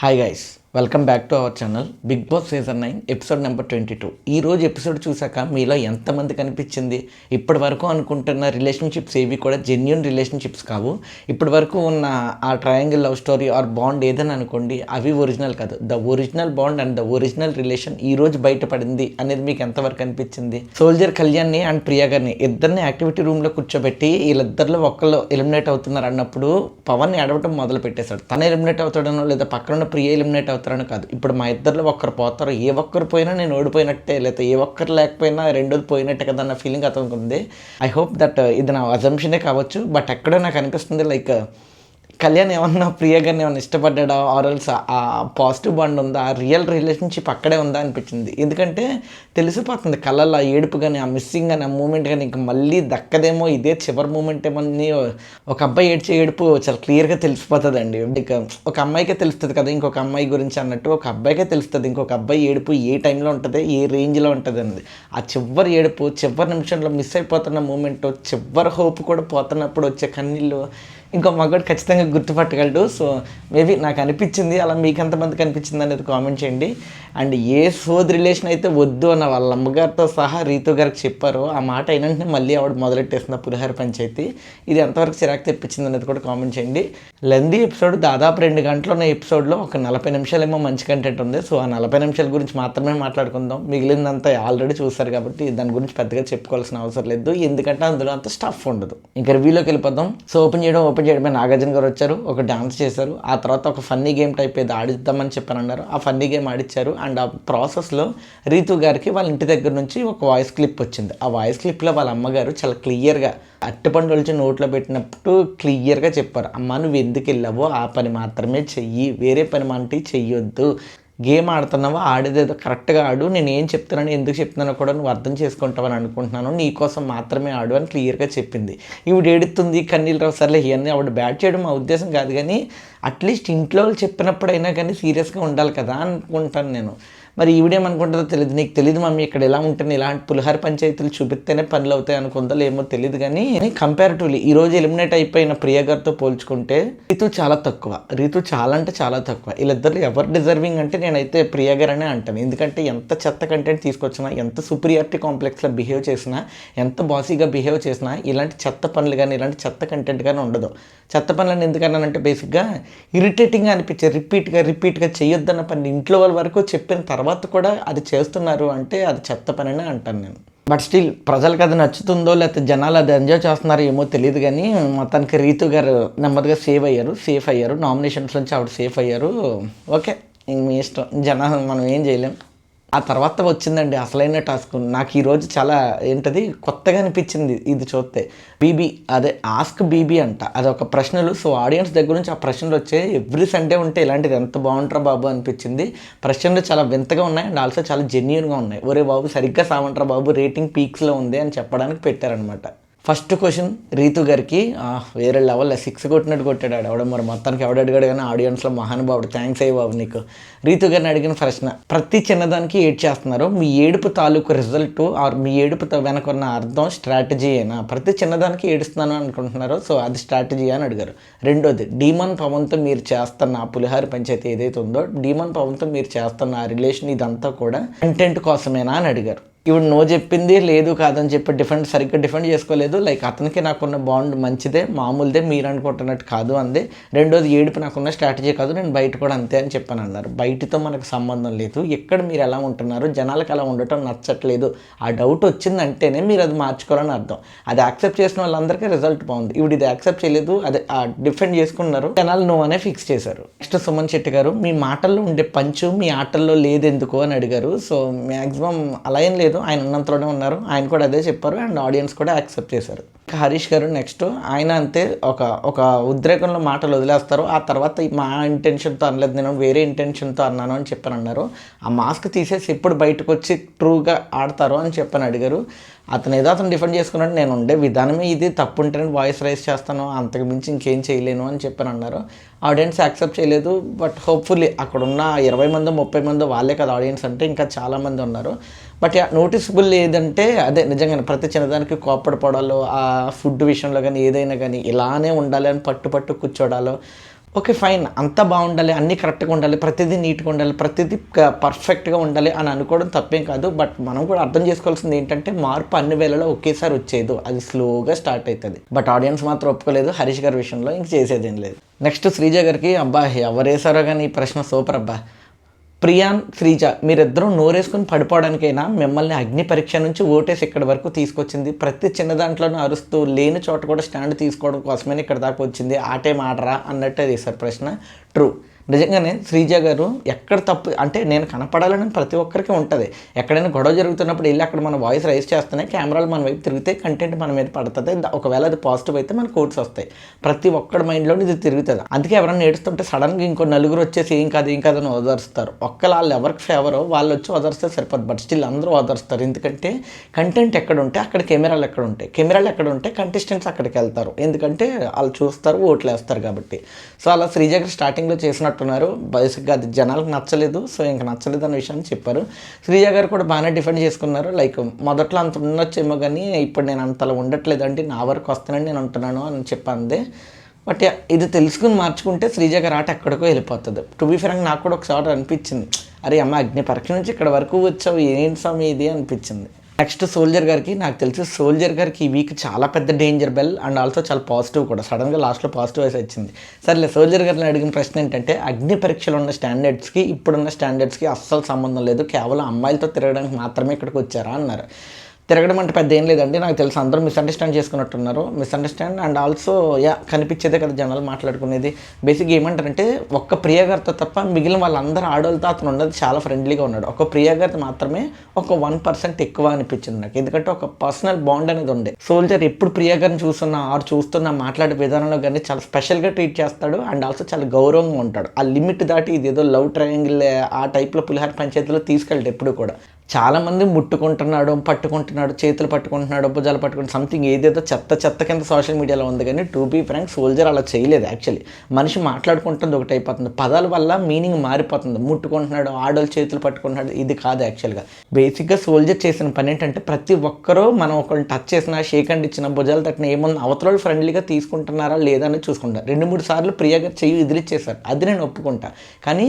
Hi guys. Welcome back to our channel Big Boss season nine episode number twenty two. ఈ రోజు episode చూసాక మీలో ఎంతమంది కనిపించింది? ఇప్పటి వరకు అనుకుంటున్న రిలేషన్షిప్స్ ఏవి కూడా జెన్యున్ రిలేషన్షిప్స్ కావు. ఇప్పటి వరకు ఉన్న ఆ triangle love story or bond ఏదని అనుకోండి అవి ఒరిజినల్ కాదు. The original bond and the original relation ఈ రోజు బయటపడింది అనేది మీకు ఎంతవరకు అనిపించింది? సోల్జర్ కళ్యాణ్ని అండ్ ప్రియా గారిని ఇద్దరిని యాక్టివిటీ రూమ్లో కూర్చోబెట్టి వీళ్ళిద్దరిలో ఒక్కళ్ళు ఎలిమినేట్ అవుతున్నారు అన్నప్పుడు పవన్ని అడవటం మొదలు పెట్టేశాడు తన ఎలిమినేట్ అవుతాడనో లేదా పక్కన ఉన్న ప్రియ ఎలిమినేట్ పోతారని కాదు. ఇప్పుడు మా ఇద్దరిలో ఒక్కరు పోతారు. ఏ ఒక్కరు పోయినా నేను ఓడిపోయినట్టే లేకపోతే ఏ ఒక్కరు లేకపోయినా రెండోది పోయినట్టే కదా అన్న ఫీలింగ్ అతనికి ఉంది. ఐ హోప్ దట్ ఇది నా అజంప్షనే కావచ్చు బట్ ఎక్కడో నాకు అనిపిస్తుంది లైక్ uh, కళ్యాణ్ ఏమన్నా ప్రియ గారిని ఏమన్నా ఇష్టపడ్డా ఆరల్స్ ఆ పాజిటివ్ బాండ్ ఉందా? ఆ రియల్ రిలేషన్షిప్ అక్కడే ఉందా అనిపించింది. ఎందుకంటే తెలిసిపోతుంది కళ్ళల్లో ఆ ఏడుపు కానీ ఆ మిస్సింగ్ కానీ ఆ మూమెంట్ కానీ ఇంకా మళ్ళీ దక్కదేమో ఇదే చివరి మూమెంట్ ఏమో ఒక అబ్బాయి ఏడ్చే ఏడుపు చాలా క్లియర్గా తెలిసిపోతుందండి. ఇక ఒక అమ్మాయికే తెలుస్తుంది కదా ఇంకొక అమ్మాయి గురించి అన్నట్టు ఒక అబ్బాయికే తెలుస్తుంది. ఇంకొక అబ్బాయి ఏడుపు ఏ టైంలో ఉంటుంది ఏ రేంజ్లో ఉంటుంది అనేది ఆ చివరి ఏడుపు చివరి నిమిషంలో మిస్ అయిపోతున్న మూమెంట్ చివరి హోప్ కూడా పోతున్నప్పుడు వచ్చే కన్నీళ్ళు ఇంకో మగవాడు ఖచ్చితంగా గుర్తుపట్టగలడు. సో మేబీ నాకు అనిపించింది అలా మీకు ఎంతమందికి అనిపించింది అనేది కామెంట్ చేయండి. అండ్ ఏ సోద్ రిలేషన్ అయితే వద్దు అన్న వాళ్ళ అమ్మగారితో సహా రీతు గారికి చెప్పారో ఆ మాట అయినంటే మళ్ళీ ఆవిడ మొదలెట్టేసిన పులిహార పంచాయతీ. ఇది ఎంతవరకు చిరాకు తెప్పించింది అనేది కూడా కామెంట్ చేయండి. లెందీ ఎపిసోడ్ దాదాపు రెండు గంటలు ఉన్న ఎపిసోడ్లో ఒక నలభై నిమిషాలేమో మంచి కంటెంట్ ఉంది. సో ఆ నలభై నిమిషాల గురించి మాత్రమే మాట్లాడుకుందాం. మిగిలిందంతా ఆల్రెడీ చూశారు కాబట్టి దాని గురించి పెద్దగా చెప్పుకోవాల్సిన అవసరం లేదు. ఎందుకంటే అందులో అంత స్టఫ్ ఉండదు. ఇంకా రివ్యూలోకి వెళ్ళిపోదాం. సో ఓపెన్ చేయడం ఓపెన్ చేయడమే నాగార్జున గారు వచ్చారు ఒక డాన్స్ చేశారు ఆ తర్వాత ఒక ఫన్నీ గేమ్ టైప్ ఏదో ఆడిద్దామని చెప్పాను అన్నారు ఆ ఫన్నీ గేమ్ ఆడిచ్చారు అండ్ ఆ ప్రాసెస్లో రీతు గారికి వాళ్ళ ఇంటి దగ్గర నుంచి ఒక వాయిస్ క్లిప్ వచ్చింది. ఆ వాయిస్ క్లిప్లో వాళ్ళ అమ్మగారు చాలా క్లియర్గా అట్టుపండు వచ్చి నోట్లో పెట్టినప్పుడు క్లియర్గా చెప్పారు. అమ్మ నువ్వు ఎందుకు వెళ్ళావో ఆ పని మాత్రమే చెయ్యి వేరే పని మాంటి చెయ్యొద్దు. గేమ్ ఆడుతున్నావా? ఆడేదేదో కరెక్ట్గా ఆడు. నేను ఏం చెప్తున్నాను ఎందుకు చెప్తున్నానో కూడా నువ్వు అర్థం చేసుకుంటావని అనుకుంటున్నాను. నీ కోసం మాత్రమే ఆడు అని క్లియర్గా చెప్పింది. ఈవిడ ఏడుతుంది కన్నీళ్ళు రావు సర్లే ఇవన్నీ ఆవిడ బ్యాట్ చేయడం మా ఉద్దేశం కాదు కానీ అట్లీస్ట్ ఇంట్లో వాళ్ళు చెప్పినప్పుడైనా కానీ సీరియస్గా ఉండాలి కదా అనుకుంటాను నేను. మరి ఈవిడేమనుకుంటుందో తెలియదు నీకు తెలియదు మమ్మీ ఇక్కడ ఎలా ఉంటుంది ఇలాంటి పులిహార పంచాయతీలు చూపిస్తేనే పనులు అవుతాయి అనుకుందో ఏమో తెలియదు కానీ కంపారిటివ్లీ ఈ రోజు ఎలిమినేట్ అయిపోయిన ప్రియ గారితో పోల్చుకుంటే రీతు చాలా తక్కువ. రీతు చాలా అంటే చాలా తక్కువ. వీళ్ళిద్దరు ఎవరు డిజర్వింగ్ అంటే నేనైతే ప్రియ గారనే అంటాను. ఎందుకంటే ఎంత చెత్త కంటెంట్ తీసుకొచ్చినా ఎంత సుపీరియారిటీ కాంప్లెక్స్లో బిహేవ్ చేసినా ఎంత బాసీగా బిహేవ్ చేసినా ఇలాంటి చెత్త పనులు కానీ ఇలాంటి చెత్త కంటెంట్ కానీ ఉండదు. చెత్త పనులను ఎందుకన్నానంటే బేసిక్గా ఇరిటేటింగ్గా అనిపించే రిపీట్గా రిపీట్గా చేయొద్దన్న పని ఇంట్లో వాళ్ళ వరకు చెప్పిన తర్వాత తర్వాత కూడా అది చేస్తున్నారు అంటే అది చెత్త పనినే అంటాను నేను. బట్ స్టిల్ ప్రజలకు అది నచ్చుతుందో లేకపోతే జనాలు అది ఎంజాయ్ చేస్తున్నారో ఏమో తెలియదు కానీ మొత్తానికి రీతు గారు నెమ్మదిగా సేవ్ అయ్యారు సేఫ్ అయ్యారు నామినేషన్స్ నుంచి ఆవిడ సేఫ్ అయ్యారు. ఓకే ఇంక మీ ఇష్టం. జనాలు మనం ఏం చేయలేం. ఆ తర్వాత వచ్చిందండి అసలైన టాస్క్. నాకు ఈరోజు చాలా ఏంటది కొత్తగా అనిపించింది ఇది చూస్తే. బీబీ అదే ఆస్క్ బీబీ అంట. అది ఒక ప్రశ్నలు. సో ఆడియన్స్ దగ్గర నుంచి ఆ ప్రశ్నలు వచ్చే ఎవ్రీ సండే ఉంటే ఇలాంటిది ఎంత బాగుంటారా బాబు అనిపించింది. ప్రశ్నలు చాలా వింతగా ఉన్నాయి అండ్ ఆల్సో చాలా జెన్యున్గా ఉన్నాయి. ఒరే బాబు సరిగ్గా సామంటారా బాబు రేటింగ్ పీక్స్లో ఉంది అని చెప్పడానికి పెట్టారనమాట ఫస్ట్ క్వశ్చన్ రీతు గారికి వేరే లెవెల్ సిక్స్ కొట్టినట్టు కొట్టాడు ఆడు. మరి మొత్తానికి ఎవడు అడిగాడు కానీ ఆడియన్స్లో మహానుభావుడు థ్యాంక్స్ అయ్యి బాబు నీకు. రీతు గారిని అడిగిన ప్రశ్న ప్రతి చిన్నదానికి ఏడ్ చేస్తున్నారు? మీ ఏడుపు తాలూకు రిజల్ట్ ఆర్ మీ ఏడుపు వెనక ఉన్న అర్థం స్ట్రాటజీ అయినా ప్రతి చిన్నదానికి ఏడుస్తున్నాను అనుకుంటున్నారు సో అది స్ట్రాటజీ అని అడిగారు. రెండోది డీమన్ పవన్తో మీరు చేస్తున్న ఆ పులిహార పంచాయతీ ఏదైతే ఉందో డీమన్ పవన్తో మీరు చేస్తున్న ఆ రిలేషన్ ఇదంతా కూడా కంటెంట్ కోసమేనా? అని అడిగారు. ఇప్పుడు నో చెప్పింది లేదు కాదని చెప్పి డిఫెండ్ సరిగ్గా డిఫెండ్ చేసుకోలేదు. లైక్ అతనికి నాకున్న బాండ్ మంచిదే మామూలుదే మీరు అనుకుంటున్నట్టు కాదు అందే. రెండోది ఏడుపు నాకున్న స్ట్రాటజీ కాదు నేను బయట కూడా అంతే అని చెప్పాను అన్నారు. బయటతో మనకు సంబంధం లేదు. ఎక్కడ మీరు ఎలా ఉంటున్నారు జనాలకు అలా ఉండటం నచ్చట్లేదు. ఆ డౌట్ వచ్చిందంటేనే మీరు అది మార్చుకోవాలని అర్థం. అది యాక్సెప్ట్ చేసిన వాళ్ళందరికీ రిజల్ట్ బాగుంది. ఇప్పుడు ఇది యాక్సెప్ట్ చేయలేదు అది డిఫెండ్ చేసుకున్నారు. జనాలు నో అనే ఫిక్స్ చేశారు. నెక్స్ట్ సుమన్ శెట్టి గారు మీ మాటల్లో ఉండే పంచు మీ ఆటల్లో లేదు ఎందుకు అని అడిగారు. సో మ్యాక్సిమం అలా ఏం లేదు. ఆయన ఉన్నంతలోనే ఉన్నారు. ఆయన కూడా అదే చెప్పారు అండ్ ఆడియన్స్ కూడా యాక్సెప్ట్ చేశారు. హరీష్ గారు నెక్స్ట్. ఆయన అంతే ఒక ఒక ఉద్రేకంలో మాటలు వదిలేస్తారు. ఆ తర్వాత మా ఇంటెన్షన్తో అనలేదు నేను వేరే ఇంటెన్షన్తో అన్నాను అని చెప్పాను అన్నారు ఆ మాస్క్ తీసేసి ఎప్పుడు బయటకు వచ్చి ట్రూగా ఆడతారు అని చెప్పని అడిగారు. అతను ఏదో అతను డిఫెండ్ చేసుకున్నాడు నేను ఉండే విధానమే ఇది తప్పు ఉంటేనే వాయిస్ రైస్ చేస్తాను అంతకు మించి ఇంకేం చేయలేను అని చెప్పని అన్నారు. ఆడియన్స్ యాక్సెప్ట్ చేయలేదు బట్ హోప్ఫుల్లీ అక్కడ ఉన్న ఇరవై మంది ముప్పై మంది వాళ్ళే కదా ఆడియన్స్ అంటే ఇంకా చాలామంది ఉన్నారు. బట్ నోటిసబుల్ ఏదంటే అదే నిజంగానే ప్రతి చిన్నదానికి కోపడిపోవడాలు ఆ ఫుడ్ విషయంలో కానీ ఏదైనా కానీ ఇలానే ఉండాలి అని పట్టు పట్టు కూర్చోడాలో ఓకే ఫైన్. అంతా బాగుండాలి అన్నీ కరెక్ట్గా ఉండాలి ప్రతిదీ నీట్గా ఉండాలి ప్రతిదీ పర్ఫెక్ట్గా ఉండాలి అని అనుకోవడం తప్పేం కాదు. బట్ మనం కూడా అర్థం చేసుకోవాల్సింది ఏంటంటే మార్పు అన్ని వేళలో ఒకేసారి వచ్చేదు. అది స్లోగా స్టార్ట్ అవుతుంది బట్ ఆడియన్స్ మాత్రం ఒప్పుకోలేదు. హరీష్ గారి విషయంలో ఇంక చేసేదేం లేదు. నెక్స్ట్ శ్రీజ గారికి అబ్బా ఎవరేసారో కానీ ఈ ప్రశ్న సూపర్ అబ్బా. ప్రియాన్ శ్రీజ మీరిద్దరూ నోరేసుకుని పడిపోవడానికైనా మిమ్మల్ని అగ్ని పరీక్ష నుంచి ఓటేసి ఇక్కడి వరకు తీసుకొచ్చింది. ప్రతి చిన్న దాంట్లోనూ అరుస్తూ లేని చోట కూడా స్టాండ్ తీసుకోవడం కోసమే ఇక్కడ దాకా వచ్చింది. ఆటే ఆడరా అన్నట్టే తీశారు ప్రశ్న. ట్రూ. నిజంగానే శ్రీజ గారు ఎక్కడ తప్పు అంటే నేను కనపడాలని ప్రతి ఒక్కరికి ఉంటుంది. ఎక్కడైనా గొడవ జరుగుతున్నప్పుడు వెళ్ళి అక్కడ మన వాయిస్ రైజ్ చేస్తేనే కెమెరాలు మన వైపు తిరిగితే కంటెంట్ మన మీద పడుతుంది. ఒకవేళ అది పాజిటివ్ అయితే మన కోట్స్ వస్తాయి. ప్రతి ఒక్కడి మైండ్లో ఇది తిరుగుతుంది. అందుకే ఎవరైనా ఏడుస్తుంటే సడన్గా ఇంకో నలుగురు వచ్చేసి ఏం కాదు ఏం కాదు అని ఓదరుస్తారు వాళ్ళు ఎవరికి ఫేవరో వాళ్ళు వచ్చి వదరిస్తే సరిపోదు. బట్ స్టిల్ అందరూ వదరుస్తారు. ఎందుకంటే కంటెంట్ ఎక్కడ ఉంటే అక్కడ కెమెరాలు ఎక్కడ ఉంటాయి. కెమెరాలు ఎక్కడ ఉంటే కంటెస్టెంట్స్ అక్కడికి వెళ్తారు. ఎందుకంటే వాళ్ళు చూస్తారు ఓట్లు వేస్తారు కాబట్టి. సో అలా శ్రీజగర్ స్టార్టింగ్లో చేసినట్టు అంటున్నారు. బేసిక్గా అది జనాలకు నచ్చలేదు. సో ఇంకా నచ్చలేదు అనే విషయాన్ని చెప్పారు. శ్రీజ గారు కూడా బాగానే డిఫెండ్ చేసుకున్నారు. లైక్ మొదట్లో అంత ఉండొచ్చేమో కానీ ఇప్పుడు నేను అంతలా ఉండట్లేదు అంటే నా వరకు వస్తానని నేను ఉంటున్నాను అని చెప్పంది. బట్ ఇది తెలుసుకుని మార్చుకుంటే శ్రీజ గారు ఆట ఎక్కడికో వెళ్ళిపోతుంది. టు బి ఫ్రాంక్ నాకు కూడా ఒకసారి అనిపించింది. అరే అమ్మ అగ్ని పరీక్ష నుంచి ఇక్కడ వరకు వచ్చావు. ఏంటి స్వామి ఇది? అనిపించింది. నెక్స్ట్ సోల్జర్ గారికి నాకు తెలిసి సోల్జర్ గారికి ఈ వీక్ చాలా పెద్ద డేంజర్ బెల్ అండ్ ఆల్సో చాలా పాజిటివ్ కూడా. సడన్గా లాస్ట్లో పాజిటివ్ వైస్ వచ్చింది. సర్లే సోల్జర్ గారిని అడిగిన ప్రశ్న ఏంటంటే అగ్ని పరీక్షలు ఉన్న స్టాండర్డ్స్కి ఇప్పుడున్న స్టాండర్డ్స్కి అస్సలు సంబంధం లేదు. కేవలం అమ్మాయిలతో తిరగడానికి మాత్రమే ఇక్కడికి వచ్చారా అన్నారు. తిరగడం అంటే పెద్ద ఏం లేదండి. నాకు తెలుసు అందరూ మిస్అండర్స్టాండ్ చేసుకున్నట్టున్నారు. మిస్అండర్స్టాండ్ అండ్ ఆల్సో యా కనిపించేదే కదా జనాలు మాట్లాడుకునేది. బేసిక్గా ఏమంటారంటే ఒక్క ప్రియగారితో తప్ప మిగిలిన వాళ్ళందరూ ఆడవాళ్ళతో అతను ఉన్నది చాలా ఫ్రెండ్లీగా ఉన్నాడు. ఒక ప్రియగారితో మాత్రమే ఒక వన్ పర్సెంట్ ఎక్కువ అనిపించింది నాకు. ఎందుకంటే ఒక పర్సనల్ బాండ్ అనేది ఉండే సోల్జర్ ఎప్పుడు ప్రియగారిని చూస్తున్నా ఆరు చూస్తున్నా మాట్లాడే విధానంలో కానీ చాలా స్పెషల్గా ట్రీట్ చేస్తాడు అండ్ ఆల్సో చాలా గౌరవంగా ఉంటాడు. ఆ లిమిట్ దాటి ఇది ఏదో లవ్ ట్రయాంగిల్ ఆ టైప్లో పులిహార పంచాయతీలో తీసుకెళ్ళడు ఎప్పుడు కూడా. చాలామంది ముట్టుకుంటున్నాడు పట్టుకుంటున్నాడు చేతులు పట్టుకుంటున్నాడు భుజాలు పట్టుకుంటున్నాడు సంథింగ్ ఏదేదో చెత్త చెత్త కింద సోషల్ మీడియాలో ఉంది. కానీ టూ బీ ఫ్రాంక్ సోల్జర్ అలా చేయలేదు యాక్చువల్లీ మనిషి మాట్లాడుకుంటుంది ఒకటి అయిపోతుంది. పదాల వల్ల మీనింగ్ మారిపోతుంది. ముట్టుకుంటున్నాడు ఆడోళ్ళు చేతులు పట్టుకుంటున్నాడు ఇది కాదు యాక్చువల్గా బేసిక్గా సోల్జర్ చేసిన పని ఏంటంటే ప్రతి ఒక్కరూ మనం ఒకరిని టచ్ చేసిన షేక్ అండ్ ఇచ్చిన భుజాలు తట్టిన ఏముంది అవతల ఫ్రెండ్లీగా తీసుకుంటున్నారా లేదా అని చూసుకుంటారు రెండు మూడు సార్లు ప్రియగా చెయ్యి ఎదిరిచ్చేశారు. అది నేను ఒప్పుకుంటా. కానీ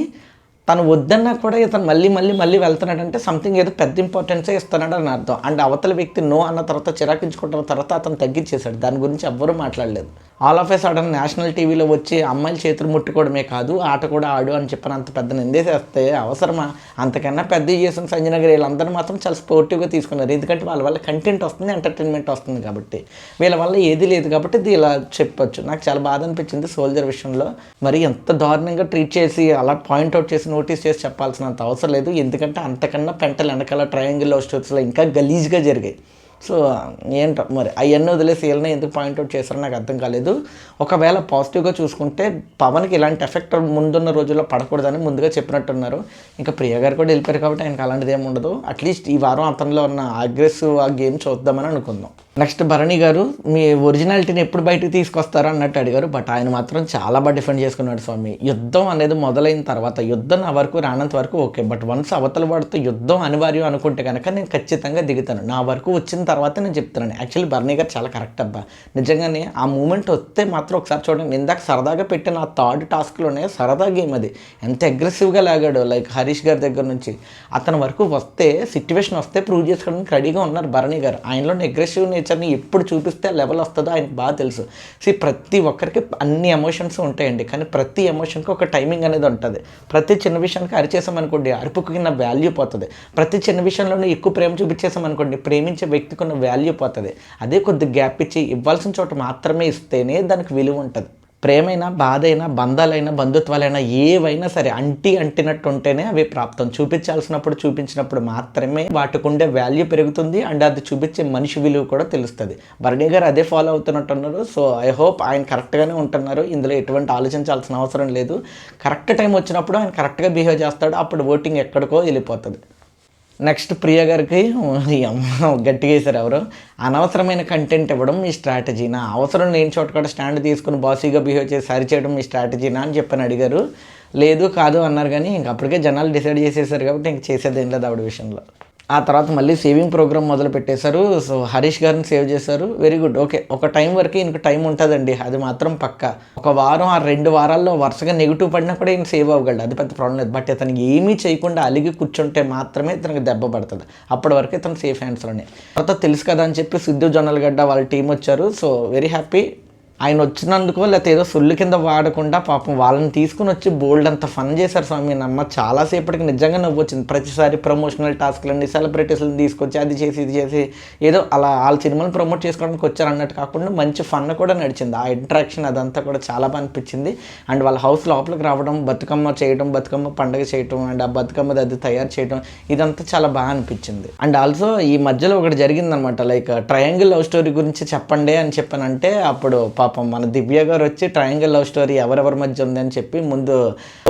తను వద్దన్నా కూడా ఇతను మళ్ళీ మళ్ళీ మళ్ళీ వెళ్తున్నాడంటే సంథింగ్ ఏదో పెద్ద ఇంపార్టెన్సే ఇస్తున్నాడు అని అర్థం. అండ్ అవతల వ్యక్తి నో అన్న తర్వాత చిరాకించుకుంటున్న తర్వాత అతను తగ్గించేశాడు. దాని గురించి ఎవ్వరూ మాట్లాడలేదు. All of a sudden national టీవీలో వచ్చి అమ్మాయిల చేతులు ముట్టుకోవడమే కాదు ఆట కూడా ఆడు అని చెప్పిన అంత పెద్ద నిందేసేస్తే అవసరమా? అంతకన్నా పెద్ద చేసిన సంజయ్ నగర్ వీళ్ళందరూ మాత్రం చాలా స్పోర్టివ్గా తీసుకున్నారు. ఎందుకంటే వాళ్ళ వల్ల కంటెంట్ వస్తుంది ఎంటర్టైన్మెంట్ వస్తుంది కాబట్టి. వీళ్ళ వల్ల ఏది లేదు కాబట్టి ఇది ఇలా చెప్పొచ్చు. నాకు చాలా బాధ అనిపించింది సోల్జర్ విషయంలో. మరి ఎంత దారుణంగా ట్రీట్ చేసి అలా పాయింట్అవుట్ చేసి నోటీస్ చేసి చెప్పాల్సినంత అవసరం లేదు. ఎందుకంటే అంతకన్నా పెంటలు వెనకాల ట్రయాంగిల్ లవ్ ఇంకా గలీజ్గా జరిగాయి. సో ఏంటో మరి అవన్నీ వదిలేసి వీళ్ళని ఎందుకు పాయింట్అవుట్ చేశారో నాకు అర్థం కాలేదు. ఒకవేళ పాజిటివ్గా చూసుకుంటే పవన్కి ఇలాంటి ఎఫెక్ట్ ముందున్న రోజుల్లో పడకూడదని ముందుగా చెప్పినట్టున్నారు. ఇంకా ప్రియ గారు కూడా వెళ్ళిపోయారు కాబట్టి ఆయనకు అలాంటిది ఏమి ఉండదు. అట్లీస్ట్ ఈ వారం అతనిలో ఉన్న అగ్రెసివ్ ఆ గేమ్ చూద్దామని అనుకుందాం. నెక్స్ట్ భరణి గారు మీ ఒరిజినాలిటీని ఎప్పుడు బయటకు తీసుకొస్తారు అన్నట్టు అడిగారు. బట్ ఆయన మాత్రం చాలా బాగా డిఫెండ్ చేసుకున్నాడు స్వామి. యుద్ధం అనేది మొదలైన తర్వాత యుద్ధం నా వరకు రానంత వరకు ఓకే. బట్ వన్స్ అవతల వాడితో యుద్ధం అనివార్యం అనుకుంటే కనుక నేను ఖచ్చితంగా దిగుతాను. నా వరకు వచ్చిన తర్వాత నేను చెప్తున్నాను. యాక్చువల్లీ బర్నీ గారు చాలా కరెక్ట్ అబ్బా. నిజంగానే ఆ మూమెంట్ వస్తే మాత్రం ఒకసారి చూడండి. ఇందాక సరదాగా పెట్టిన ఆ థర్డ్ టాస్క్లోనే సరదా గేమ్ అది. ఎంత అగ్రెసివ్గా లాగాడు లైక్ హరీష్ గారి దగ్గర నుంచి. అతని వరకు వస్తే సిచ్యువేషన్ వస్తే ప్రూవ్ చేసుకోవడానికి రెడీగా ఉన్నారు భరణి గారు. ఆయనలోని అగ్రెసివ్ నేచర్ని ఎప్పుడు చూపిస్తే లెవెల్ వస్తుందో ఆయనకు బాగా తెలుసు. సో ప్రతి ఒక్కరికి అన్ని ఎమోషన్స్ ఉంటాయండి. కానీ ప్రతి ఎమోషన్కి ఒక టైమింగ్ అనేది ఉంటుంది. ప్రతి చిన్న విషయానికి అరిచేసామనుకోండి అరుపుకి కింద వాల్యూ పోతుంది. ప్రతి చిన్న విషయంలోనే ఎక్కువ ప్రేమ చూపించేసామనుకోండి ప్రేమించే వ్యక్తికి ఉన్న వాల్యూ పోతుంది. అదే కొద్ది గ్యాప్ ఇచ్చి ఇవ్వాల్సిన చోట మాత్రమే ఇస్తేనే దానికి విలువ ఉంటుంది. ప్రేమైనా బాధైనా బంధాలైనా బంధుత్వాలైనా ఏవైనా సరే అంటి అంటినట్టు ఉంటేనే అవి ప్రాప్తం. చూపించాల్సినప్పుడు చూపించినప్పుడు మాత్రమే వాటికి ఉండే వాల్యూ పెరుగుతుంది అండ్ అది చూపించే మనిషి విలువ కూడా తెలుస్తుంది. బర్డే గారు అదే ఫాలో అవుతున్నట్టున్నారు సో ఐ హోప్ ఆయన కరెక్ట్గానే ఉంటున్నారు. ఇందులో ఎటువంటి ఆలోచించాల్సిన అవసరం లేదు. కరెక్ట్ టైం వచ్చినప్పుడు ఆయన కరెక్ట్గా బిహేవ్ చేస్తాడు. అప్పుడు ఓటింగ్ ఎక్కడికో వెళ్ళిపోతుంది. నెక్స్ట్ ప్రియ గారికి గట్టిగా వేశారు ఎవరు? అనవసరమైన కంటెంట్ ఇవ్వడం మీ స్ట్రాటజీనా అవసరం లేని చోట కూడా స్టాండ్ తీసుకుని బాసీగా బిహేవ్ చేసి సరి చేయడం మీ స్ట్రాటజీనా అని చెప్పని అడిగారు. లేదు కాదు అన్నారు కానీ ఇంక అప్పటికే జనాలు డిసైడ్ చేసేసారు కాబట్టి ఇంక చేసేది ఏం లేదు ఆవిడ విషయంలో. ఆ తర్వాత మళ్ళీ సేవింగ్ ప్రోగ్రామ్ మొదలు పెట్టేశారు సో హరీష్ గారిని సేవ్ చేశారు. వెరీ గుడ్ ఓకే ఒక టైం వరకు ఇంక టైం ఉంటుందండి. అది మాత్రం పక్క. ఒక వారం ఆ రెండు వారాల్లో వరుసగా నెగిటివ్ పడినా కూడా ఈయన సేవ్ అవ్వగలడు. అది పెద్ద ప్రాబ్లం లేదు. బట్ ఇతనికి ఏమీ చేయకుండా అలిగి కూర్చుంటే మాత్రమే ఇతనికి దెబ్బ పడుతుంది. అప్పటి వరకు ఇతను సేఫ్ హ్యాండ్స్లోనే తర్వాత తెలుసు కదా అని చెప్పి సిద్ధు జొన్నలగడ్డ వాళ్ళ టీం వచ్చారు. సో వెరీ హ్యాపీ ఆయన వచ్చినందుకు లేకపోతే ఏదో సుల్లు కింద వాడకుండా పాపం వాళ్ళని తీసుకుని వచ్చి బోల్డ్ అంత ఫన్ చేశారు స్వామి. నమ్మ చాలాసేపటికి నిజంగా నవ్వు వచ్చింది. ప్రతిసారి ప్రమోషనల్ టాస్క్లన్నీ సెలబ్రిటీస్ని తీసుకొచ్చి అది చేసి ఇది చేసి ఏదో అలా వాళ్ళ సినిమాని ప్రమోట్ చేసుకోవడానికి వచ్చారు అన్నట్టు కాకుండా మంచి ఫన్ కూడా నడిచింది. ఆ ఇంట్రాక్షన్ అదంతా కూడా చాలా బాగా అనిపించింది. అండ్ వాళ్ళ హౌస్ లోపలికి రావడం బతుకమ్మ చేయడం బతుకమ్మ పండగ చేయడం అండ్ ఆ బతుకమ్మ అది తయారు చేయడం ఇదంతా చాలా బాగా అనిపించింది. అండ్ ఆల్సో ఈ మధ్యలో ఒకటి జరిగిందనమాట లైక్ ట్రయాంగిల్ లవ్ స్టోరీ గురించి చెప్పండి అని చెప్పానంటే అప్పుడు పాపం మన దివ్య గారు వచ్చి ట్రయాంగిల్ లవ్ స్టోరీ ఎవరెవరి మధ్య ఉందని చెప్పి ముందు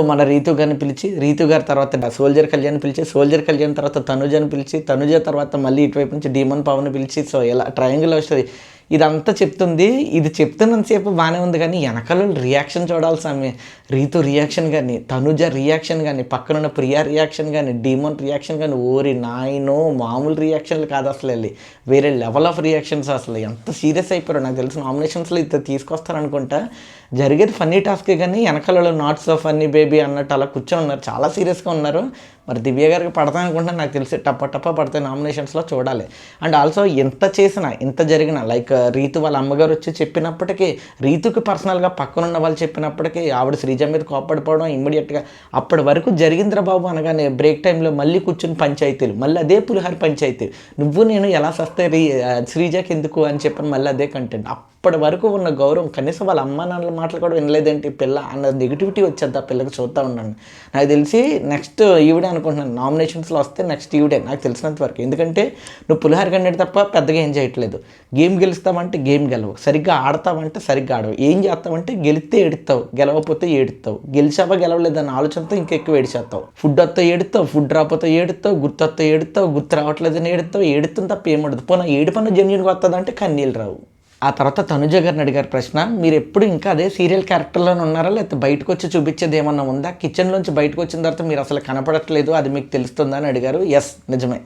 మన రీతు గారిని పిలిచి రీతు గారి తర్వాత సోల్జర్ కళ్యాణ్ పిలిచి సోల్జర్ కళ్యాణ్ తర్వాత తనుజని పిలిచి తనుజ తర్వాత మళ్ళీ ఇటువైపు నుంచి డీమన్ పవన్ పిలిచి సో ఇలా ట్రయాంగిల్ లవ్ స్టోరీ ఇదంతా చెప్తుంది. ఇది చెప్తున్నంతసేపు బాగానే ఉంది కానీ వెనకాల రియాక్షన్ చూడాలి స్వామి. రీతు రియాక్షన్ కానీ తనుజ రియాక్షన్ కానీ పక్కనున్న ప్రియా రియాక్షన్ కానీ డీమోన్ రియాక్షన్ కానీ ఓరి నాయనో మామూలు రియాక్షన్లు కాదు అసలు వెళ్ళి వేరే లెవెల్ ఆఫ్ రియాక్షన్స్ అసలు. ఎంత సీరియస్ అయిపోయారు నాకు తెలిసి నామినేషన్స్లో ఇది తీసుకొస్తారనుకుంటా. జరిగేది ఫన్నీ టాస్క్ కానీ వెనకాలలో నాట్స్ ఆఫ్ ఫన్నీ బేబీ అన్నట్టు అలా కూర్చొని ఉన్నారు. చాలా సీరియస్గా ఉన్నారు. మరి దివ్య గారికి పడతాను అనుకుంటే నాకు తెలిసి టప్ప టప్ప పడతాయి నామినేషన్స్లో చూడాలి. అండ్ ఆల్సో ఎంత చేసినా ఎంత జరిగినా లైక్ రీతు వాళ్ళ అమ్మగారు వచ్చి చెప్పినప్పటికీ రీతుకి పర్సనల్గా పక్కనున్న వాళ్ళు చెప్పినప్పటికీ ఆవిడ శ్రీజ మీద కోపడిపోవడం ఇమ్మీడియట్గా అప్పటి వరకు జరిగింద్రా బాబు అనగానే బ్రేక్ టైంలో మళ్ళీ కూర్చుని పంచాయతీలు మళ్ళీ అదే పులిహార పంచాయతీ నువ్వు నేను ఎలా సస్తే రీ శ్రీజకి ఎందుకు అని చెప్పి మళ్ళీ అదే కంటెంట్ అప్పటి వరకు ఉన్న గౌరవం కనీసం వాళ్ళ అమ్మ నాన్నల మాటలు కూడా వినలేదేంటి? పిల్ల అన్న నెగిటివిటీ వచ్చేది ఆ పిల్లకి చూస్తూ ఉన్నాను నాకు తెలిసి నెక్స్ట్ ఈవిడే అనుకుంటున్నాను. నామినేషన్స్లో వస్తే నెక్స్ట్ ఈవిడే నాకు తెలిసినంత వరకు. ఎందుకంటే నువ్వు పులిహార కంటే తప్ప పెద్దగా ఏం చేయట్లేదు. గేమ్ గెలుస్తావంటే గేమ్ గెలవు. సరిగ్గా ఆడతావంటే సరిగ్గా ఆడవు. ఏం చేస్తావంటే గెలిస్తే ఏడుస్తావు గెలవకపోతే ఏడుస్తావు గెలిచావా గెలవలేదన్న ఆలోచనతో ఇంకెక్కువ ఏడిచేస్తావు ఫుడ్ వస్తే ఏడుతావు. ఫుడ్ రాకపోతే ఏడుతావు. గుర్తు వస్తే ఏడుతావు. గుర్తు రావట్లేదని ఏడుతావు. ఏడుతుంది తప్ప ఏముండదు పోనా ఏడు పన్ను జెన్యున్గా వస్తుందంటే కన్నీళ్ళు రావు. ఆ తర్వాత తనుజ గారిని అడిగారు ప్రశ్న మీరు ఎప్పుడు ఇంకా అదే సీరియల్ క్యారెక్టర్లోనే ఉన్నారా? లేకపోతే బయటకు వచ్చి చూపించేది ఏమన్నా ఉందా? కిచెన్లోంచి బయటకు వచ్చిన తర్వాత మీరు అసలు కనపడట్లేదు అది మీకు తెలుస్తుందా అని అడిగారు. ఎస్ నిజమే.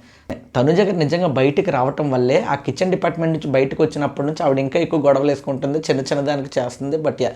తనుజ గారు నిజంగా బయటికి రావటం వల్లే ఆ కిచెన్ డిపార్ట్మెంట్ నుంచి బయటకు వచ్చినప్పటి నుంచి ఆవిడ ఇంకా ఎక్కువ గొడవలు వేసుకుంటుంది చిన్న చిన్న దానికి చేస్తుంది. బట్ యా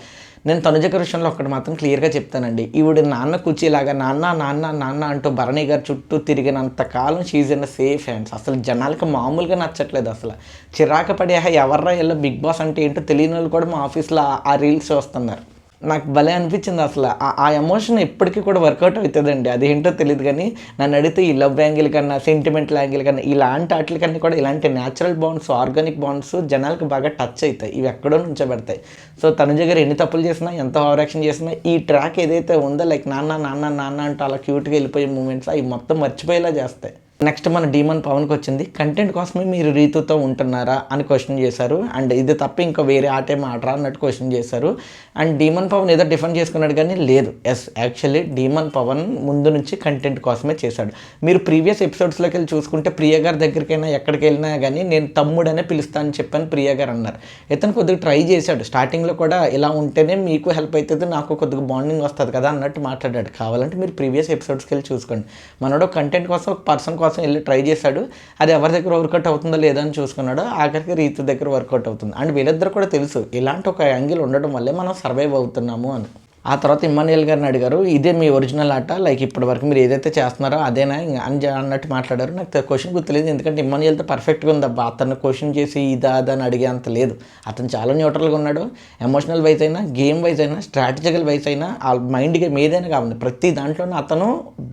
నేను తనుజ గారి విషయంలో ఒకటి మాత్రం క్లియర్గా చెప్తానండి. ఈవిడ నాన్న కూర్చేలాగా నాన్న నాన్న నాన్న అంటూ భరణి గారు చుట్టూ తిరిగినంత కాలం షీజ్ ఇన్ సేఫ్ హ్యాండ్స్ అసలు జనాలకి మామూలుగా నచ్చట్లేదు అసలు. చిరాక పడే ఎవర్రా ఎల్లో బిగ్ బాస్ అంటే ఏంటో తెలియని వాళ్ళు కూడా మా ఆఫీస్లో ఆ రీల్స్ వస్తున్నారు నాకు భలే అనిపించింది అసలు. ఆ- ఎమోషన్ ఎప్పటికీ కూడా వర్కౌట్ అవుతుందండి. అదేంటో తెలియదు కానీ నన్ను అడిగితే ఈ లవ్ యాంగిల్ కన్నా సెంటిమెంటల్ యాంగిల్ కన్నా ఇలాంటి వాటికన్నా కూడా ఇలాంటి న్యాచురల్ బాండ్స్ ఆర్గానిక్ బాండ్స్ జనాలకు బాగా టచ్ అవుతాయి. ఇవి ఎక్కడో నుంచోబెడతాయి సో తనుజ గారు ఎన్ని తప్పులు చేసినా ఎంత ఓవరాక్షన్ చేసినా ఈ ట్రాక్ ఏదైతే ఉందో లైక్ నాన్న నాన్న నాన్న అంటూ అలా క్యూట్గా వెళ్ళిపోయే మూమెంట్స్ అవి మొత్తం మర్చిపోయేలా చేస్తాయి. నెక్స్ట్ మన డీమన్ పవన్కి వచ్చింది కంటెంట్ కోసమే మీరు రీతుతో ఉంటున్నారా అని క్వశ్చన్ చేశారు. అండ్ ఇది తప్ప ఇంకా వేరే ఆట ఏం ఆడరా అన్నట్టు క్వశ్చన్ చేశారు. అండ్ డీమన్ పవన్ ఏదో డిఫెండ్ చేసుకున్నాడు కానీ లేదు. ఎస్ యాక్చువల్లీ డీమన్ పవన్ ముందు నుంచి కంటెంట్ కోసమే చేశాడు. మీరు ప్రీవియస్ ఎపిసోడ్స్లోకి వెళ్ళి చూసుకుంటే ప్రియ గారి దగ్గరికైనా ఎక్కడికి వెళ్ళినా కానీ నేను తమ్ముడనే పిలుస్తానని చెప్పాను ప్రియ గారు అన్నారు. ఇతను కొద్దిగా ట్రై చేశాడు. స్టార్టింగ్లో కూడా ఇలా ఉంటేనే మీకు హెల్ప్ అవుతుంది నాకు కొద్దిగా బాండింగ్ వస్తుంది కదా అన్నట్టు మాట్లాడాడు. కావాలంటే మీరు ప్రీవియస్ ఎపిసోడ్స్కి వెళ్ళి చూసుకోండి. మనోడు కంటెంట్ కోసం ఒక పర్సన్ కోసం కోసం వెళ్ళి ట్రై చేశాడు. అది ఎవరి దగ్గర వర్కౌట్ అవుతుందో లేదో అని చూసుకున్నాడు. ఆఖరికి రీతి దగ్గర వర్కౌట్ అవుతుంది. అండ్ వీళ్ళిద్దరు కూడా తెలుసు ఇలాంటి ఒక యాంగిల్ ఉండడం వల్లే మనం సర్వైవ్ అవుతున్నాము అని. ఆ తర్వాత ఇమ్మానుయల్ గారిని అడిగారు ఇదే మీ ఒరిజినల్ ఆట? లైక్ ఇప్పటి వరకు మీరు ఏదైతే చేస్తున్నారో అదేనా? ఇంకా అని అన్నట్టు మాట్లాడారు. నాకు క్వశ్చన్ గుర్తులేదు. ఎందుకంటే ఇమ్మానుయల్తో పర్ఫెక్ట్గా ఉంది అబ్బా అతను క్వశ్చన్ చేసి ఇదా అదా అని అడిగే అంత లేదు. అతను చాలా న్యూట్రల్గా ఉన్నాడు. ఎమోషనల్ వైజ్ అయినా గేమ్ వైజ్ అయినా స్ట్రాటజికల్ వైజ్ అయినా ఆ మైండ్ గేమ్ ఏదైనా కావాలి ప్రతి దాంట్లోనూ అతను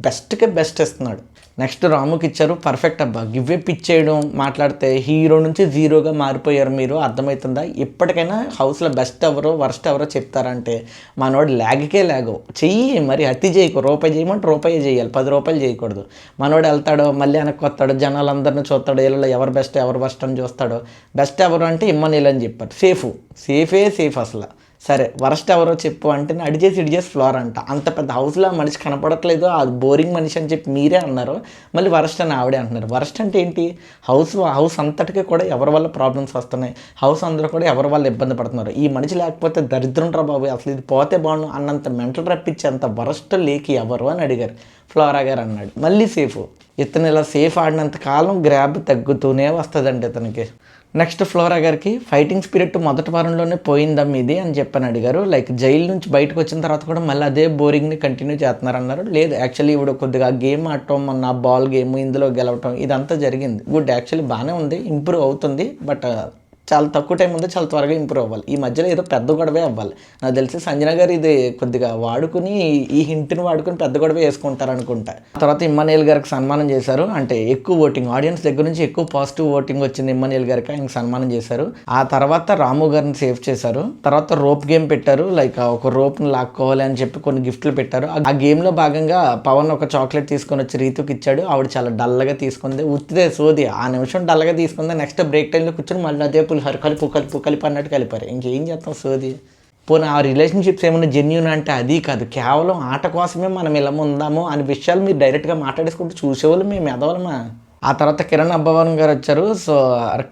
బెస్ట్కే బెస్ట్ ఇస్తున్నాడు నెక్స్ట్ రాముకి ఇచ్చారు పర్ఫెక్ట్ అబ్బా. గివ్వే పిచ్ చేయడం మాట్లాడితే హీరో నుంచి జీరోగా మారిపోయారు మీరు అర్థమవుతుందా? ఇప్పటికైనా హౌస్లో బెస్ట్ ఎవరో వర్స్ట్ ఎవరో చెప్తారంటే మనోడు ల్యాగ్కే లాగు చెయ్యి మరి అతి చేయకు. రూపాయి చేయమంటే రూపాయి చేయాలి. పది రూపాయలు చేయకూడదు. మనోడు వెళ్తాడో మళ్ళీ వెనక్కి వస్తాడు జనాలందరినీ చూస్తాడు వీళ్ళలో ఎవరు బెస్ట్ ఎవరు వర్స్ట్ అని చూస్తాడో బెస్ట్ ఎవరు అంటే ఇమ్మనీలు అని చెప్పారు. సేఫ్. సేఫే సేఫ్ అసలు. సరే వరస్ట్ ఎవరో చెప్పు అంటే అడిచేసి ఇడిచేసి ఫ్లోర్ అంట. అంత పెద్ద హౌస్లో ఆ మనిషి కనపడట్లేదు అది బోరింగ్ మనిషి అని చెప్పి మీరే అన్నారు. మళ్ళీ వరస్ట్ అని ఆవిడే అంటున్నారు. వరస్ట్ అంటే ఏంటి? హౌస్ హౌస్ అంతటికి కూడా ఎవరి వల్ల ప్రాబ్లమ్స్ వస్తున్నాయి? హౌస్ అందరూ కూడా ఎవరి వల్ల ఇబ్బంది పడుతున్నారు? ఈ మనిషి లేకపోతే దరిద్రం రా బాబు అసలు ఇది పోతే బాగుండు అన్నంత మెంటల్ రప్పించి అంత వరస్ట్ లేకి ఎవరు అని అడిగారు. ఫ్లోరా గారు అన్నాడు. మళ్ళీ సేఫ్. ఇతను ఇలా సేఫ్ ఆడినంత కాలం గ్రాబ్ తగ్గుతూనే వస్తుందండి ఇతనికి. నెక్స్ట్ ఫ్లోరా గారికి ఫైటింగ్ స్పిరిట్ మొదటి వారంలోనే పోయిందా మీది? అని చెప్పని అడిగారు. లైక్ జైలు నుంచి బయటకు వచ్చిన తర్వాత కూడా మళ్ళీ అదే బోరింగ్ని కంటిన్యూ చేస్తున్నారు అన్నారు లేదు యాక్చువల్లీ ఇప్పుడు కొద్దిగా గేమ్ ఆడటం మొన్న బాల్ గేమ్ ఇందులో గెలవటం ఇదంతా జరిగింది. గుడ్ యాక్చువల్లీ బాగానే ఉంది ఇంప్రూవ్ అవుతుంది బట్ చాలా తక్కువ టైం ఉంది చాలా త్వరగా ఇంప్రూవ్ అవ్వాలి. ఈ మధ్యలో ఏదో పెద్ద గొడవే అవ్వాలి. నాకు తెలిసి సంజన గారు ఇది కొద్దిగా వాడుకుని ఈ హింట్ని వాడుకుని పెద్ద గొడవ వేసుకుంటారు అనుకుంటా తర్వాత ఇమ్మనేల్ గారికి సన్మానం చేశారు. అంటే ఎక్కువ ఓటింగ్ ఆడియన్స్ దగ్గర నుంచి ఎక్కువ పాజిటివ్ ఓటింగ్ వచ్చింది ఇమ్మనేల్ గారికి ఆయనకు సన్మానం చేశారు. ఆ తర్వాత రాము గారిని సేవ్ చేశారు. తర్వాత రోప్ గేమ్ పెట్టారు. లైక్ ఒక రోప్ని లాక్కోవాలి అని చెప్పి కొన్ని గిఫ్ట్లు పెట్టారు. ఆ గేమ్లో భాగంగా పవన్ ఒక చాక్లెట్ తీసుకొని వచ్చి రీతుకి ఇచ్చాడు. ఆవిడ చాలా డల్గా తీసుకుంది. ఉత్తిదే సోది. ఆ నిమిషం డల్గా తీసుకుంది. నెక్స్ట్ బ్రేక్ టైంలో కూర్చొని మళ్ళీ అదే పులిహోర కలుపు కలుపు కలిపి అన్నట్టు కలిపారు. ఇంకేం చేస్తాం సోది? పోనీ ఆ రిలేషన్షిప్స్ ఏమైనా జెన్యున్ అంటే అది కాదు. కేవలం ఆట కోసమే మనం ఇలా ఉందాము అనే విషయాలు మీరు డైరెక్ట్గా మాట్లాడేసుకుంటూ చూసేవాళ్ళు మేము ఎదవలమా ఆ తర్వాత కిరణ్ అబ్బవరం గారు వచ్చారు. So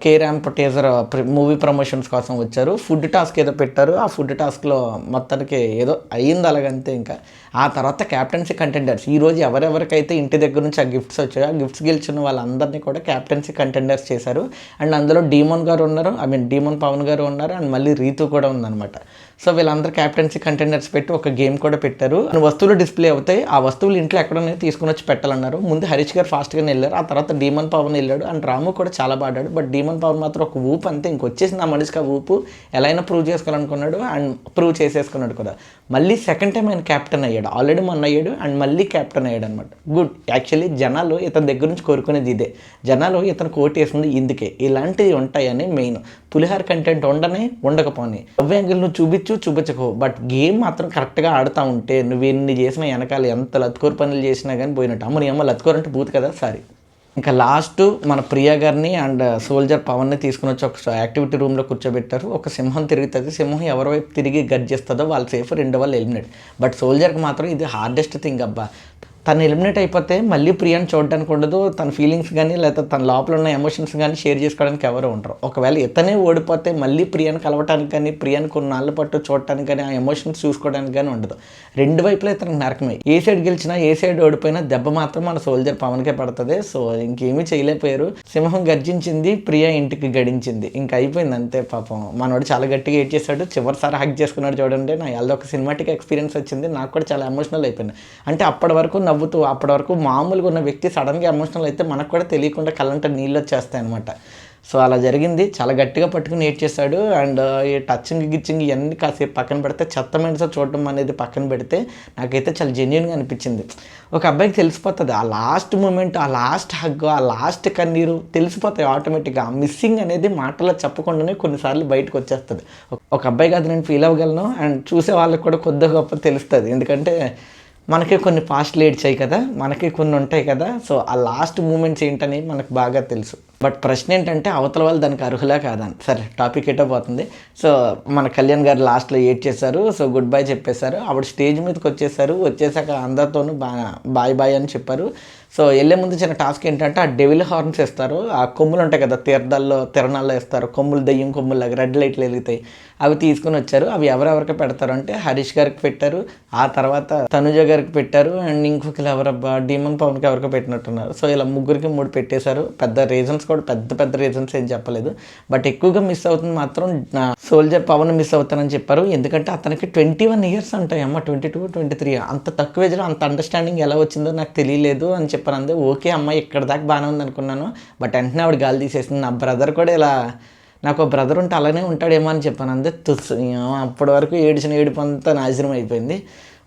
K ramp teaser movie promotions కోసం వచ్చారు. ఫుడ్ టాస్క్ ఏదో పెట్టారు. ఆ ఫుడ్ టాస్క్లో మొత్తానికి ఏదో అయ్యింది అలాగంతే ఇంకా. ఆ తర్వాత క్యాప్టెన్సీ కంటెండర్స్ ఈ రోజు ఎవరెవరికైతే ఇంటి దగ్గర నుంచి ఆ గిఫ్ట్స్ వచ్చాయో ఆ గిఫ్ట్స్ గెలిచిన వాళ్ళందరినీ కూడా క్యాప్టెన్సీ కంటెండర్స్ చేశారు. అండ్ అందులో డీమోన్ గారు ఉన్నారు. ఐ మీన్ డీమోన్ పవన్ గారు ఉన్నారు. అండ్ మళ్ళీ రీతు కూడా ఉందన్నమాట. సో వీళ్ళందరూ క్యాప్టెన్సీ కంటెండర్స్ పెట్టి ఒక గేమ్ కూడా పెట్టారు. వస్తువులు డిస్ప్లే అవుతాయి. ఆ వస్తువులు ఇంట్లో ఎక్కడనే తీసుకుని వచ్చి పెట్టాలన్నారు. ముందు హరీష్ గారు ఫాస్ట్గానే వెళ్ళారు. ఆ తర్వాత డీమన్ పవన్ వెళ్ళాడు. అండ్ రాము కూడా చాలా బాడాడు బట్ డీమన్ పవన్ మాత్రం ఒక ఊపు అంతే. ఇంకొచ్చేసింది ఆ మనిషికి ఆ ఊపు. ఎలా అయినా ప్రూవ్ చేసుకోవాలనుకున్నాడు. అండ్ ప్రూవ్ చేసేసుకున్నాడు కూడా మళ్ళీ సెకండ్ టైం ఆయన క్యాప్టెన్ అయ్యాడు. ఆల్రెడీ మొన్న అయ్యాడు. అండ్ మళ్ళీ క్యాప్టెన్ అయ్యాడు అనమాట గుడ్ యాక్చువల్లీ జనాలు ఇతని దగ్గర నుంచి కోరుకునేది ఇదే. జనాలు ఇతను కోట్ వేసింది ఇందుకే. ఇలాంటివి ఉంటాయని మెయిన్ పులిహార కంటెంట్ ఉండని ఉండకపోని. యాంగిల్ నువ్వు చూపించు చూపించకు. బట్ గేమ్ మాత్రం కరెక్ట్గా ఆడుతూ ఉంటే నువ్వు ఎన్ని చేసిన వెనకాల ఎంత లత్కోరు పనులు చేసినా కానీ పోయినట్టు. అమ్మ నీ అమ్మ లత్కోరు అంటే బూత్ కదా సారీ. ఇంకా లాస్ట్ మన ప్రియా గారిని అండ్ సోల్జర్ పవన్ని తీసుకుని వచ్చి ఒక యాక్టివిటీ రూమ్లో కూర్చోబెట్టారు. ఒక సింహం తిరుగుతుంది. సింహం ఎవరి వైపు తిరిగి గర్జిస్తుందో వాళ్ళు సేఫ్ రెండు వాళ్ళు ఎలిమినేట్ బట్ సోల్జర్కి మాత్రం ఇది హార్డెస్ట్ థింగ్ అబ్బా. తను ఎలిమినేట్ అయిపోతే మళ్ళీ ప్రియాని చూడడానికి ఉండదు. తన ఫీలింగ్స్ కానీ లేకపోతే తన లోపల ఉన్న ఎమోషన్స్ కానీ షేర్ చేసుకోవడానికి ఎవరు ఉండరు. ఒకవేళ ఇతనే ఓడిపోతే మళ్ళీ ప్రియాని కలవటానికి కానీ ప్రియాని కొన్నాళ్ళ పట్టు చూడటానికి కానీ ఆ ఎమోషన్స్ చూసుకోవడానికి కానీ ఉండదు. రెండు వైపులా ఇతనికి నరకమే. ఏ సైడ్ గెలిచినా ఏ సైడ్ ఓడిపోయినా దెబ్బ మాత్రం మన సోల్జర్ పవన్కే పడుతుంది. సో ఇంకేమీ చేయలేకపోయారు. సింహం గర్జించింది ప్రియా ఇంటికి గడించింది. ఇంకా అయిపోయింది అంతే పాపం. మనోడు చాలా గట్టిగా ఏడ్ చేశాడు. చివరిసారి హక్ చేసుకున్నాడు చూడండి. నా ఏదో ఒక సినిమాటిక్ ఎక్స్పీరియన్స్ వచ్చింది. నాకు కూడా చాలా ఎమోషనల్ అయిపోయింది. అంటే అప్పటి వరకు నవ్వుతూ అప్పటి వరకు మామూలుగా ఉన్న వ్యక్తి సడన్గా ఎమోషనల్ అయితే మనకు కూడా తెలియకుండా కళ్ళంట నీళ్ళు వచ్చేస్తాయి అనమాట సో అలా జరిగింది. చాలా గట్టిగా పట్టుకుని ఏడ్ చేశాడు. అండ్ ఈ టచ్చింగ్ గిచ్చింగ్ ఇవన్నీ కాసేపు పక్కన పెడితే చెత్త మెడిసో చూడటం అనేది పక్కన పెడితే నాకైతే చాలా జెన్యున్గా అనిపించింది. ఒక అబ్బాయికి తెలిసిపోతుంది. ఆ లాస్ట్ మూమెంట్ ఆ లాస్ట్ హగ్ ఆ లాస్ట్ కన్నీరు తెలిసిపోతాయి ఆటోమేటిక్గా ఆ మిస్సింగ్ అనేది మాటలో చెప్పకుండానే కొన్నిసార్లు బయటకు వచ్చేస్తుంది. ఒక అబ్బాయి కాదు నేను ఫీల్ అవ్వగలను. అండ్ చూసే వాళ్ళకి కూడా కొద్దిగా గొప్ప తెలుస్తుంది. ఎందుకంటే మనకే కొన్ని ఫాస్ట్ లేడ్స్ అయ్యి కదా మనకి కొన్ని ఉంటాయి కదా. సో ఆ లాస్ట్ మూమెంట్స్ ఏంటని మనకు బాగా తెలుసు. బట్ ప్రశ్న ఏంటంటే అవతల వాళ్ళు దానికి అర్హులా కాదని సరే టాపిక్ ఎటో పోతుంది. సో మన కళ్యాణ్ గారు లాస్ట్లో ఏడ్ చేశారు సో గుడ్ బై చెప్పేశారు. ఆవిడ స్టేజ్ మీదకి వచ్చేసారు వచ్చేసాక అందరితోనూ బా బాయ్ బాయ్ అని చెప్పారు. సో వెళ్ళే ముందు చిన్న టాస్క్ ఏంటంటే ఆ డెవిల్ హార్న్స్ ఇస్తారు ఆ కొమ్ములు ఉంటాయి కదా తీర్థాల్లో తిరణాల్లో ఇస్తారు కొమ్ములు దయ్యం కొమ్ములు లాగా రెడ్ లైట్లు వెలుగుతాయి. అవి తీసుకుని వచ్చారు. అవి ఎవరెవరికి పెడతారు అంటే హరీష్ గారికి పెట్టారు. ఆ తర్వాత తనుజ గారికి పెట్టారు. అండ్ ఇంకొకరు ఎవరబ్బా డీమన్ పవన్కి ఎవరికి పెట్టినట్టున్నారు. సో ఇలా ముగ్గురికి మూడు పెట్టేశారు. పెద్ద రీజన్స్ కూడా పెద్ద పెద్ద రీజన్స్ ఏం చెప్పలేదు. బట్ ఎక్కువగా మిస్ అవుతుంది మాత్రం సోల్జర్ పవన్ మిస్ అవుతానని చెప్పారు. ఎందుకంటే అతనికి ట్వంటీ వన్ ఇయర్స్ ఉంటాయి అమ్మ ట్వంటీ టూ ట్వంటీ త్రీ. అంత తక్కువ ఏజ్లో అంత అండర్స్టాండింగ్ ఎలా వచ్చిందో నాకు తెలియలేదు అని చెప్పి చెప్పాను అందే ఓకే అమ్మాయి ఇక్కడ దాకా బాగానే ఉంది అనుకున్నాను బట్ వెంటనే ఆవిడ గాలి తీసేసింది. నా బ్రదర్ కూడా ఇలా నాకు బ్రదర్ ఉంటే అలానే ఉంటాడేమో అని చెప్పాను అంతే తుస్ అప్పటి వరకు ఏడిచిన ఏడుపు అంతా నాశనం అయిపోయింది.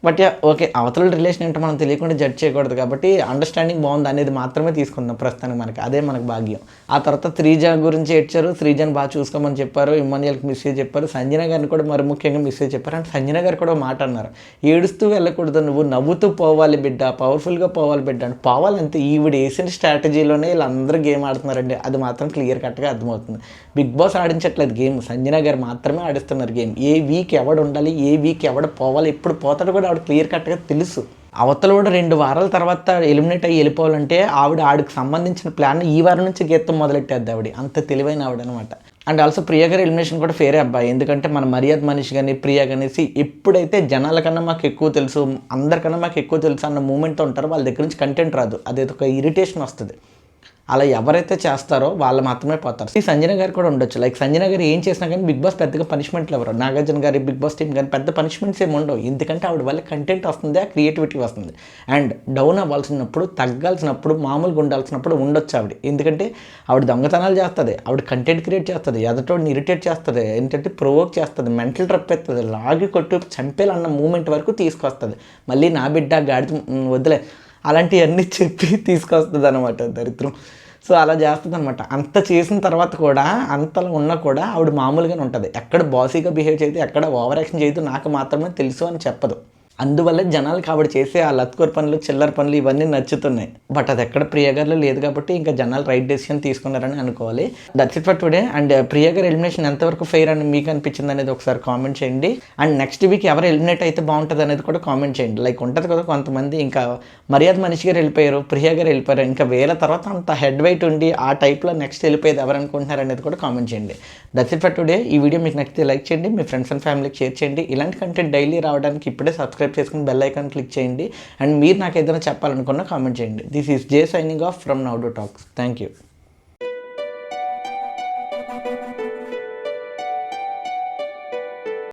బట్ ఓకే అవతల రిలేషన్ ఏంటో మనం తెలియకుండా జడ్జ్ చేయకూడదు కాబట్టి అండర్స్టాండింగ్ బాగుంది అనేది మాత్రమే తీసుకుందాం ప్రస్తుతానికి మనకి. అదే మనకు భాగ్యం. ఆ తర్వాత శ్రీజ గురించి ఏడ్చారు. త్రీజని బాగా చూసుకోమని చెప్పారు. ఇమ్మనియల్కి మెసేజ్ చెప్పారు. సంజన గారిని కూడా మరి ముఖ్యంగా మెసేజ్ చెప్పారు. అంటే సంజన గారు కూడా మాట అన్నారు. ఏడుస్తూ వెళ్ళకూడదు నువ్వు నవ్వుతూ పోవాలి బిడ్డ పవర్ఫుల్గా పోవాలి బిడ్డ అంటే పోవాలంటే ఈవిడ వేసిన స్ట్రాటజీలోనే వీళ్ళందరూ గేమ్ ఆడుతున్నారండి. అది మాత్రం క్లియర్ కట్గా అర్థమవుతుంది. బిగ్ బాస్ ఆడించట్లేదు గేమ్ సంజన గారు మాత్రమే ఆడిస్తున్నారు గేమ్ ఏ వీక్ ఎవడు ఉండాలి ఏ వీక్ ఎవడ పోవాలి ఎప్పుడు పోతాడు కూడా ఆవిడ క్లియర్ కట్గా తెలుసు. అవతల కూడా రెండు వారాల తర్వాత ఎలిమినేట్ అయ్యి వెళ్ళిపోవాలంటే ఆవిడ ఆవిడకి సంబంధించిన ప్లాన్ ఈ వారం నుంచి గీతం మొదలెట్టేద్ది ఆవిడ. అంత తెలివైన ఆవిడ అనమాట అండ్ ఆల్సో ప్రియా గారి ఎలిమినేషన్ కూడా ఫేరే అబ్బాయి. ఎందుకంటే మన మర్యాద మనిషి కానీ ప్రియా అనేసి ఎప్పుడైతే జనాల కన్నా మాకు ఎక్కువ తెలుసు అందరికన్నా మాకు ఎక్కువ తెలుసు అన్న మూమెంట్తో ఉంటారో వాళ్ళ దగ్గర నుంచి కంటెంట్ రాదు. అదేదో ఒక ఇరిటేషన్ వస్తుంది. అలా ఎవరైతే చేస్తారో వాళ్ళు మాత్రమే పోతారు. ఈ సంజన గారు కూడా ఉండొచ్చు. లైక్ సంజన గారు ఏం చేసినా కానీ బిగ్ బాస్ పెద్దగా పనిష్మెంట్లు ఎవరు? నాగార్జున గారి బిగ్ బాస్ టీం కానీ పెద్ద పనిష్మెంట్స్ ఏమి ఉండవు. ఎందుకంటే ఆవిడ వల్ల కంటెంట్ వస్తుంది ఆ క్రియేటివిటీ వస్తుంది. అండ్ డౌన్ అవ్వాల్సినప్పుడు తగ్గాల్సినప్పుడు మామూలుగా ఉండాల్సినప్పుడు ఉండొచ్చు ఆవిడ. ఎందుకంటే ఆవిడ దొంగతనాలు చేస్తుంది ఆవిడ కంటెంట్ క్రియేట్ చేస్తుంది ఎదటోడిని ఇరిటేట్ చేస్తుంది ఏంటంటే ప్రొవోక్ చేస్తుంది మెంటల్ ట్రప్ ఎత్తుంది లాగి కొట్టు చంపేలన్న మూమెంట్ వరకు తీసుకొస్తుంది. మళ్ళీ నా బిడ్డ గాడి వదిలే అలాంటివన్నీ చెప్పి తీసుకొస్తుంది అనమాట దరిద్రం. సో అలా చేస్తుంది అనమాట అంత చేసిన తర్వాత కూడా అంతలో ఉన్నా కూడా ఆవిడ మామూలుగానే ఉంటుంది. ఎక్కడ బాసీగా బిహేవ్ చేయదు ఎక్కడ ఓవర్ యాక్షన్ చేయదు నాకు మాత్రమే తెలుసు అని చెప్పదు. అందువల్ల జనాలు కాబట్టి చేసే ఆ లత్కూర్ పనులు చిల్లర పనులు ఇవన్నీ నచ్చుతున్నాయి. బట్ అది ఎక్కడ ప్రియగర్లు లేదు కాబట్టి ఇంకా జనాలు రైట్ డెసిషన్ తీసుకున్నారని అనుకోవాలి. That's it for today and ప్రియగర్ elimination ఎంతవరకు ఫెయిర్ అని మీకు అనిపించింది అనేది ఒకసారి కామెంట్ చేయండి. అండ్ నెక్స్ట్ వీక్ ఎవరు ఎలిమినేట్ అయితే బాగుంటుంది అనేది కూడా కామెంట్ చేయండి. లైక్ ఉంటుంది కదా కొంతమంది ఇంకా మర్యాద మనిషి గారు వెళ్ళిపోయారు ప్రియా గారు వెళ్ళిపోయారు ఇంకా వేల తర్వాత అంత హెడ్ వెయిట్ ఉండి ఆ టైప్లో నెక్స్ట్ వెళ్ళిపోయేది ఎవరు అనుకుంటున్నారు అనేది కూడా కామెంట్ చేయండి. దట్స్ ఇట్ ఫర్ టుడే ఈ వీడియో మీకు నచ్చితే లైక్ చేయండి. మీ ఫ్రెండ్స్ అండ్ ఫ్యామిలీకి షేర్ చేయండి. ఇలాంటి కంటెంట్ డైలీ రావడానికి ఇప్పుడే సబ్స్క్రైబ్ సబ్స్క్రైబ్ చేసుకుని బెల్ ఐకాన్ క్లిక్ చేయండి. అండ్ మీరు నాకు ఏదైనా చెప్పాలనుకున్నా కామెంట్ చేయండి. This is J signing off from now to talks thank you